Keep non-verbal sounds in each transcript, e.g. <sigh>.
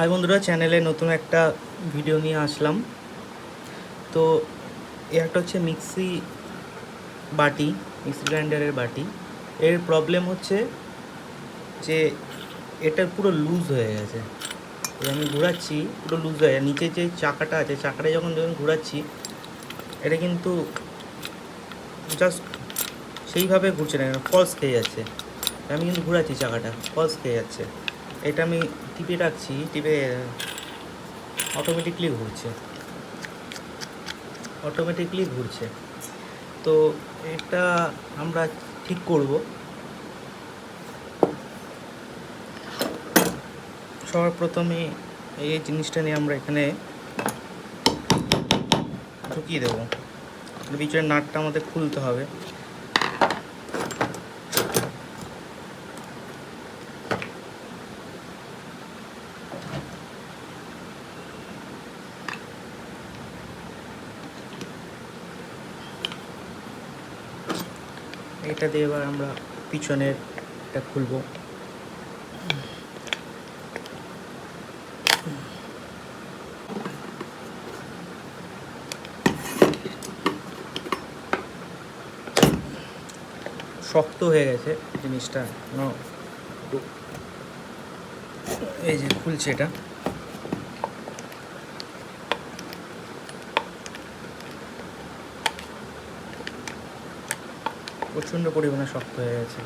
High বন্ধুরা, চ্যানেলে নতুন একটা ভিডিও নিয়ে আসলাম। তো এ একটা হচ্ছে মিক্সি বাটি, মিক্সি গ্রাইন্ডারের বাটি। এর প্রবলেম হচ্ছে যে এটা পুরো লুজ হয়ে গেছে। আমি ঘোরাচ্ছি, পুরো লুজ হয়ে গেছে। নিচে যে চাকাটা আছে, চাকাটা যখন যখন ঘোরাচ্ছি, এটা কিন্তু জাস্ট সেইভাবে ঘুরছে না ফলস খেয়ে যাচ্ছে। আমি কিন্তু ঘোরাচ্ছি চাকাটা ফলস খেয়ে যাচ্ছে। এটা আমি টিপে রাখছি, টিপে অটোমেটিকলি ঘুরছে। অটোমেটিকলি ঘুরছে। তো এটা আমরা ঠিক করব। সবার প্রথমে এই জিনিসটা নিয়ে আমরা এখানে ঢুকিয়ে দেবো। পিছনের নাটটা আমাদের খুলতে হবে। এটা দিয়ে এবার আমরা পিছনের এটা খুলবো। শক্ত হয়ে গেছে জিনিসটা। এই যে খুলছে এটা। প্রচণ্ড পরিমাণে শক্ত হয়ে গেছে।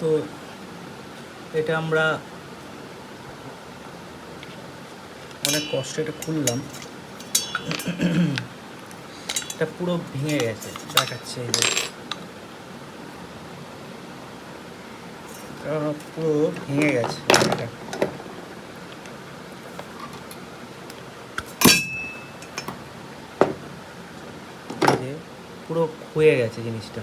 তো এটা আমরা অনেক কষ্টে এটা খুললাম। এটা পুরো ভেঙে গেছে, দেখাচ্ছে এই এটা পুরো ভেঙে গেছে পুরো ক্ষয়ে গেছে জিনিসটা।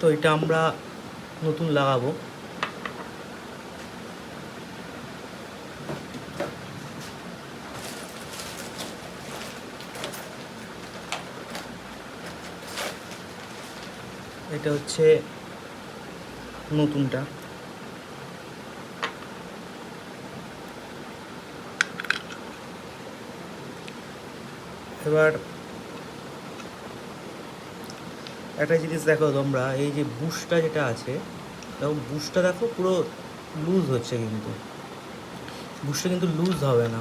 তো এটা আমরা নতুন লাগাবো। এটা হচ্ছে নতুনটা। এবার একটা জিনিস দেখো তোমরা, এই যে বুশটা যেটা আছে, দেখো বুশটা দেখো পুরো লুজ হচ্ছে কিন্তু। বুশটা কিন্তু লুজ হবে না।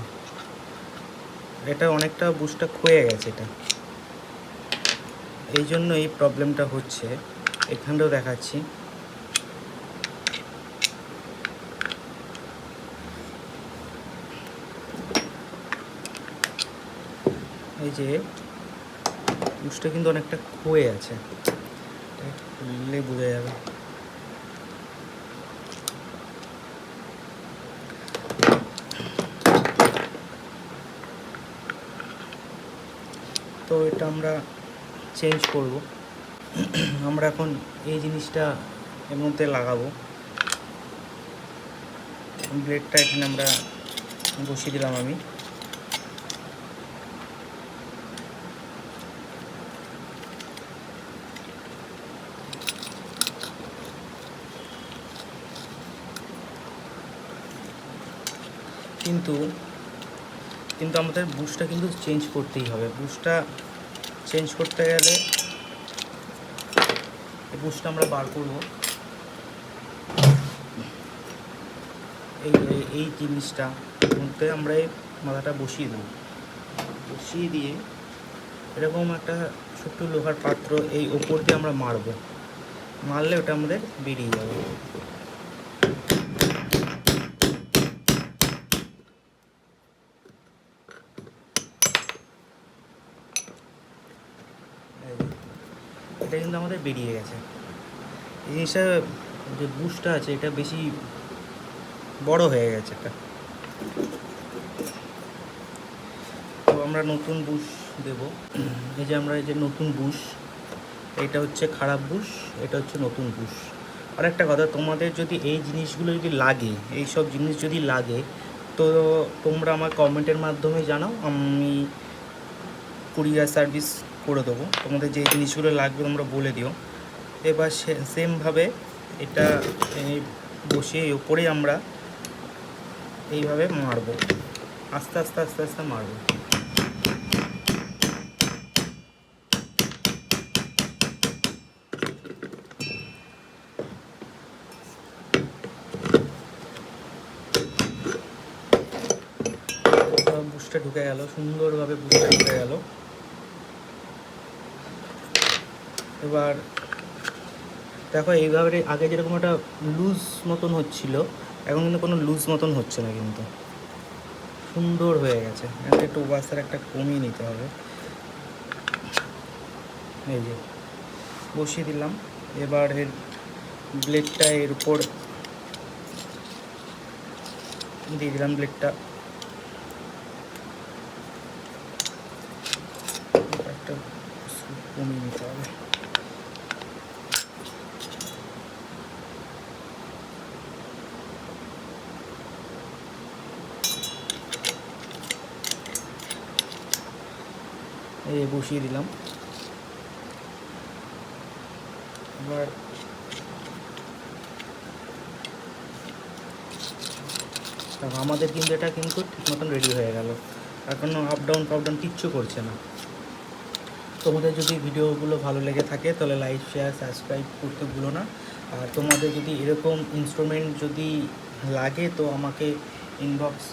এটা অনেকটা বুশটা ক্ষয়ে গেছে এটা। এই জন্য এই প্রবলেমটা হচ্ছে। এখানটাও দেখাচ্ছি। এই যে বুশটা কিন্তু অনেকটা ক্ষয়ে আছে। খুললে বোঝা যাবে। তো এটা আমরা চেঞ্জ করব। <clears throat> আমরা এখন এই জিনিসটা এর মধ্যে লাগাবো। ব্লেডটা এখানে আমরা বসিয়ে দিলাম আমি। কিন্তু কিন্তু আমাদের বুশটা কিন্তু চেঞ্জ করতেই হবে। বুশটা চেঞ্জ করতে গেলে এই আমরা বার করব। এই, এই- এই জিনিসটা মধ্যে আমরা এই মাথাটা বসিয়ে দেবো। বসিয়ে দিয়ে এরকম একটা ছোট্ট লোহার পাত্র এই ওপর দিয়ে আমরা মারবো। মারলে ওটা আমাদের বেরিয়ে যাবে। এটা কিন্তু আমাদের বেরিয়ে গেছে। এই জিনিসটা যে বুশটা আছে, এটা বেশি বড় হয়ে গেছে এটা তো আমরা নতুন বুশ দেব। এই যে আমরা এই যে নতুন বুশ এটা হচ্ছে খারাপ বুশ এটা হচ্ছে নতুন বুশ আর একটা কথা, তোমাদের যদি এই জিনিসগুলো যদি লাগে, এই সব জিনিস যদি লাগে, তো তোমরা আমার কমেন্টের মাধ্যমে জানাও। আমি কুরিয়ার সার্ভিস করে দেবো। তোমাদের যে জিনিসগুলো লাগবে তোমরা বলে দিও। এবার সেমভাবে এটা বসিয়ে ওপরে আমরা এইভাবে মারবো। আস্তে আস্তে আস্তে আস্তে মারবো। ঢুকে গেল, সুন্দরভাবে বুস্টে ঢুকে গেল। এবার দেখো, এইভাবে আগে যেরকম একটা লুজ মতন হচ্ছিল, এখন কিন্তু কোনো লুজ মতন হচ্ছে না কিন্তু। সুন্দর হয়ে গেছে। একটু ওয়াসার একটা কমিয়ে নিতে হবে। এই যে, বসিয়ে দিলাম। এবার এর ব্লেডটা এর উপর দিয়ে দিলাম ব্লেডটা একটা কমিয়ে নিতে হবে। এই বসিয়ে দিলাম। এবার আমাদের কিন্তু এটা কিন্তু ঠিক মতন রেডি হয়ে গেল। এখনও আপ ডাউন ফাপ ডাউন কিচ্ছু করছে না। তোমাদের যদি ভিডিওগুলো ভালো লেগে থাকে, তাহলে লাইক শেয়ার সাবস্ক্রাইব করতে ভুলো না। আর তোমাদের যদি এরকম ইনস্ট্রুমেন্ট যদি লাগে, তো আমাকে ইনবক্স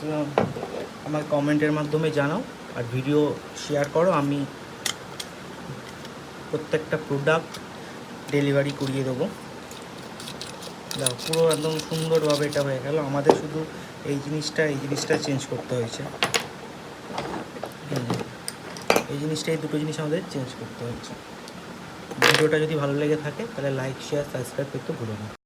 আমার কমেন্টের মাধ্যমে জানাও। আর ভিডিও শেয়ার করো, আমি প্রত্যেকটা প্রোডাক্ট ডেলিভারি করিয়ে দেবো। দেখো পুরো একদম সুন্দরভাবে এটা হয়ে গেল। আমাদের শুধু এই জিনিসটা এই জিনিসটা চেঞ্জ করতে হয়েছে। এই জিনিসটা এই দুটো জিনিস আমাদের চেঞ্জ করতে হচ্ছে ভিডিওটা যদি ভালো লেগে থাকে, তাহলে লাইক শেয়ার সাবস্ক্রাইব করতে ভুলো না।